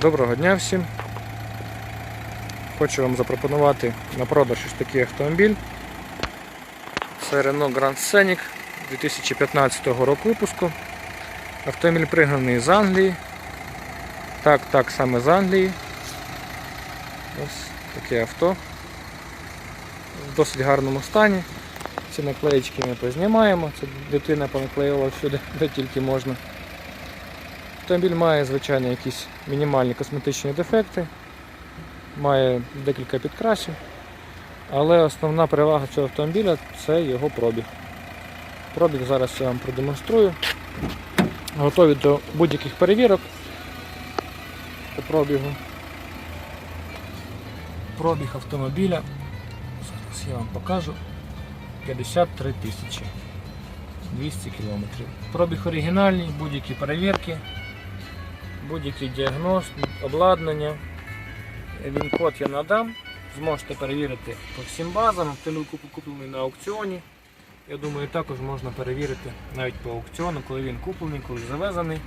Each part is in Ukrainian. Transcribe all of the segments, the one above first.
Доброго дня всім. Хочу вам запропонувати на продаж ось такий автомобіль. Це Renault Grand Scenic 2015 року випуску. Автомобіль пригнаний з Англії. Так, так, саме з Англії. Ось таке авто. В досить гарному стані. Ці наклеїчки ми познімаємо. Це дитина понаклеїла всюди, де тільки можна. Автомобіль має, звичайно, якісь мінімальні косметичні дефекти, має декілька підкрасів, але основна перевага цього автомобіля це його пробіг. Пробіг зараз я вам продемонструю. Готові до будь-яких перевірок по пробігу. Пробіг автомобіля. Зараз я вам покажу. 53 тисячі. 200 кілометрів. Пробіг оригінальний, будь-які перевірки, будь-який діагноз, обладнання. Він код я надам. Зможете перевірити по всім базам. Автомобіль куп- куплений на аукціоні. Я думаю, також можна перевірити навіть по аукціону, коли він куплений, коли завезений.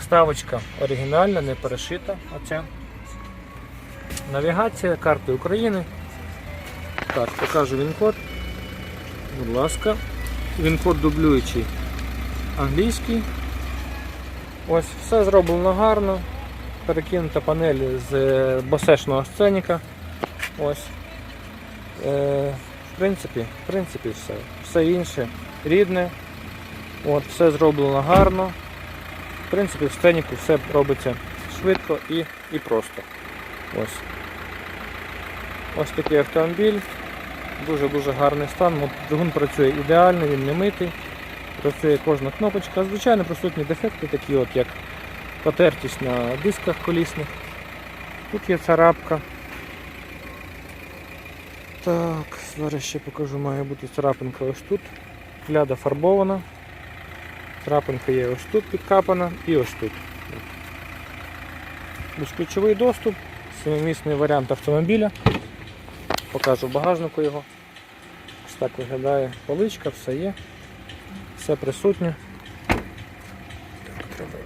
Вставочка оригінальна, не перешита. Оця. Навігація, карти України. Так, покажу він код. Будь ласка. Він код дублюючий англійський. Ось все зроблено гарно. Перекинута панель з е, босешного сценіка. Ось. Е, в принципі, в принципі, все. Все інше рідне. От, все зроблено гарно. В принципі, в сценіку все робиться швидко і, і просто. Ось. Ось такий автомобіль. Дуже-дуже гарний стан. Двигун працює ідеально, він не митий. Працює кожна кнопочка. Звичайно, присутні дефекти, такі от як потертість на дисках колісних. Тут є царапка. Так, зараз ще покажу, має бути царапинка ось тут. Ляда фарбована. Царапинка є ось тут підкапана і ось тут. Безключовий доступ, семимісний варіант автомобіля. Покажу багажнику його. Ось так виглядає поличка, все є, все присутнє. Треба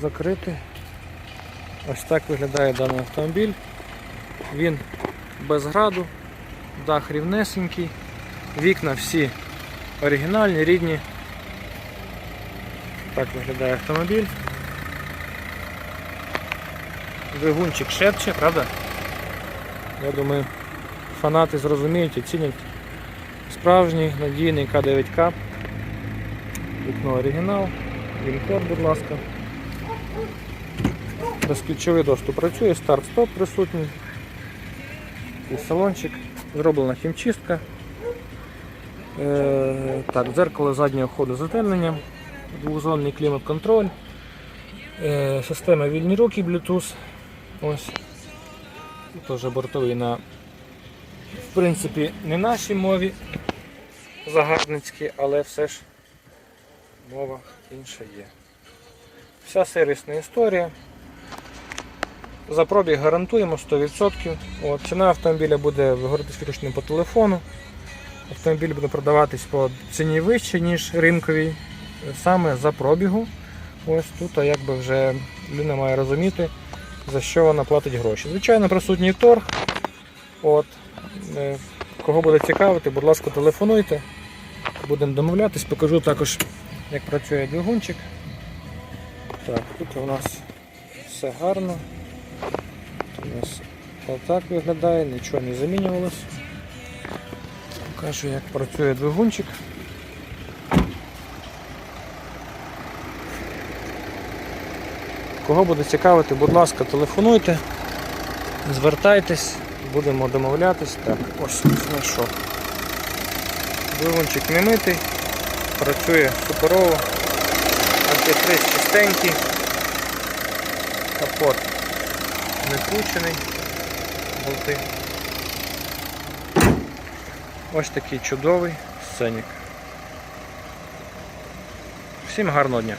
закрити. Ось так виглядає даний автомобіль. Він без граду, дах рівнесенький, вікна всі оригінальні, рідні. Так виглядає автомобіль. Двигунчик шепче, правда? Я думаю, фанати зрозуміють, оцінять справжній надійний К9К. Вікно оригінал, він-код, будь ласка. Безключовий доступ працює, старт-стоп присутній. І салончик. Зроблена хімчистка. Е, так, дзеркало заднього ходу з затемненням, двохзонний клімат-контроль, е, система вільні руки Bluetooth. Ось. Теж бортовий на в принципі не нашій мові загарбницькій, але все ж мова інша є. Вся сервісна історія. За пробіг гарантуємо 100%. От, ціна автомобіля буде вигорати свідченням по телефону. Автомобіль буде продаватись по ціні вище, ніж ринковій, саме за пробігу. Ось тут а якби вже людина має розуміти, за що вона платить гроші. Звичайно, присутній торг. От, е, кого буде цікавити, будь ласка, телефонуйте. Будемо домовлятись, покажу також, як працює двигунчик. Так, тут у нас все гарно. Тут у нас отак виглядає, нічого не замінювалось. Покажу, як працює двигунчик. Кого буде цікавити, будь ласка, телефонуйте, звертайтесь, будемо домовлятись. Так, ось знайшов. Двигунчик не митий, працює суперово, антифриз чистенький, капот не кручений, болти. Ось такий чудовий сценік. Всім гарного дня!